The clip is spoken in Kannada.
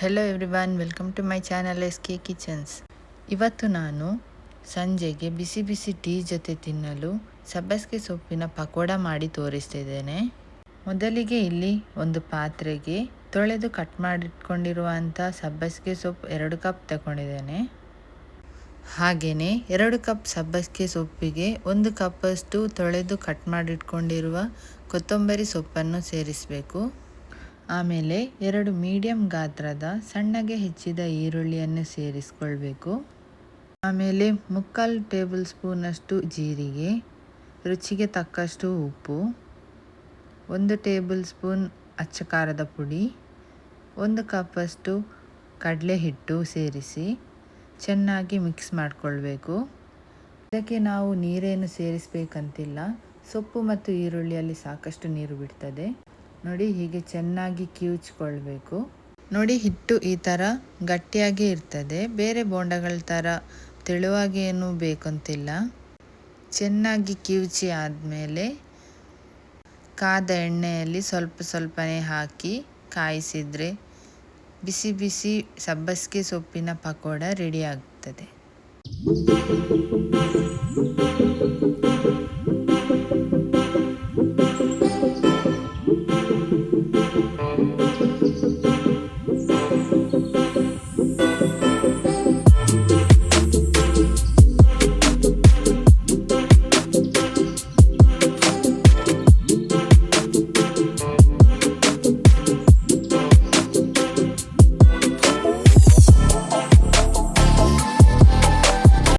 Hello everyone welcome to my channel S K kitchens ಇವತ್ತು ನಾನು ಸಂಜೆಗೆ ಬಿಸಿ ಬಿಸಿ ಟೀ ಜೊತೆ ತಿನ್ನಲು ಸಬ್ಬಸಿಗೆ ಸೊಪ್ಪಿನ ಪಕೋಡ ಮಾಡಿ ತೋರಿಸ್ತಿದ್ದೇನೆ. ಮೊದಲಿಗೆ ಇಲ್ಲಿ ಒಂದು ಪಾತ್ರೆಗೆ ತೊಳೆದು ಕಟ್ ಮಾಡಿಟ್ಕೊಂಡಿರುವಂಥ ಸಬ್ಬಸಿಗೆ ಸೊಪ್ಪು ಎರಡು ಕಪ್ ತಗೊಂಡಿದ್ದೇನೆ. ಹಾಗೆಯೇ ಎರಡು ಕಪ್ ಸಬ್ಬಸಿಗೆ ಸೊಪ್ಪಿಗೆ ಒಂದು ಕಪ್ಪಷ್ಟು ತೊಳೆದು ಕಟ್ ಮಾಡಿಟ್ಕೊಂಡಿರುವ ಕೊತ್ತಂಬರಿ ಸೊಪ್ಪನ್ನು ಸೇರಿಸಬೇಕು. ಆಮೇಲೆ ಎರಡು ಮೀಡಿಯಂ ಗಾತ್ರದ ಸಣ್ಣಗೆ ಹೆಚ್ಚಿದ ಈರುಳ್ಳಿಯನ್ನು ಸೇರಿಸ್ಕೊಳ್ಬೇಕು. ಆಮೇಲೆ ಮುಕ್ಕಾಲು ಟೇಬಲ್ ಸ್ಪೂನಷ್ಟು ಜೀರಿಗೆ, ರುಚಿಗೆ ತಕ್ಕಷ್ಟು ಉಪ್ಪು, ಒಂದು ಟೇಬಲ್ ಸ್ಪೂನ್ ಅಚ್ಚ ಖಾರದ ಪುಡಿ, ಒಂದು ಕಪ್ಪಷ್ಟು ಕಡಲೆ ಹಿಟ್ಟು ಸೇರಿಸಿ ಚೆನ್ನಾಗಿ ಮಿಕ್ಸ್ ಮಾಡಿಕೊಳ್ಬೇಕು. ಇದಕ್ಕೆ ನಾವು ನೀರೇನು ಸೇರಿಸಬೇಕಂತಿಲ್ಲ, ಸೊಪ್ಪು ಮತ್ತು ಈರುಳ್ಳಿಯಲ್ಲಿ ಸಾಕಷ್ಟು ನೀರು ಬಿಡ್ತದೆ. ನೋಡಿ ಹೀಗೆ ಚೆನ್ನಾಗಿ ಕಿವುಚ್ಕೊಳ್ಬೇಕು. ನೋಡಿ ಹಿಟ್ಟು ಈ ಥರ ಗಟ್ಟಿಯಾಗಿ ಇರ್ತದೆ. ಬೇರೆ ಬೋಂಡಗಳ ಥರ ತೆಳುವಾಗಿ ಏನು ಬೇಕಂತಿಲ್ಲ. ಚೆನ್ನಾಗಿ ಕಿವುಚಿ ಆದಮೇಲೆ ಕಾದ ಎಣ್ಣೆಯಲ್ಲಿ ಸ್ವಲ್ಪ ಸ್ವಲ್ಪನೇ ಹಾಕಿ ಕಾಯಿಸಿದರೆ ಬಿಸಿ ಬಿಸಿ ಸಬ್ಬಸಿಗೆ ಸೊಪ್ಪಿನ ಪಕೋಡ ರೆಡಿ ಆಗ್ತದೆ.